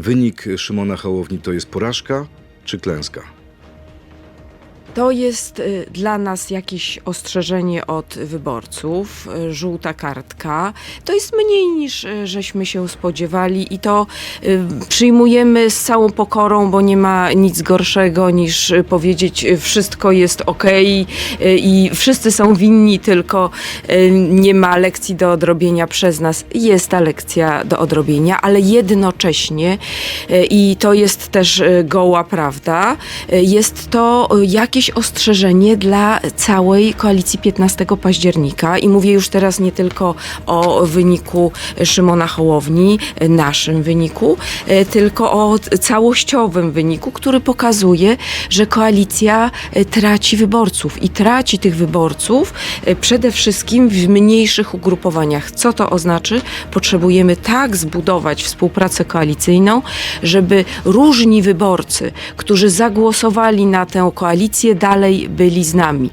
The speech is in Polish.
wynik Szymona Hołowni to jest porażka czy klęska? To jest y, dla nas jakieś ostrzeżenie od wyborców, y, żółta kartka. To jest mniej niż y, żeśmy się spodziewali i to przyjmujemy z całą pokorą, bo nie ma nic gorszego niż powiedzieć wszystko jest ok i wszyscy są winni, tylko nie ma lekcji do odrobienia przez nas. Jest ta lekcja do odrobienia, ale jednocześnie i to jest też goła prawda, jest to y, jakieś ostrzeżenie dla całej koalicji 15 października i mówię już teraz nie tylko o wyniku Szymona Hołowni, naszym wyniku, y, tylko o całościowym wyniku, który pokazuje, że koalicja y, traci wyborców i traci tych wyborców y, przede wszystkim w mniejszych ugrupowaniach. Co to oznaczy? Potrzebujemy tak zbudować współpracę koalicyjną, żeby różni wyborcy, którzy zagłosowali na tę koalicję, dalej byli z nami.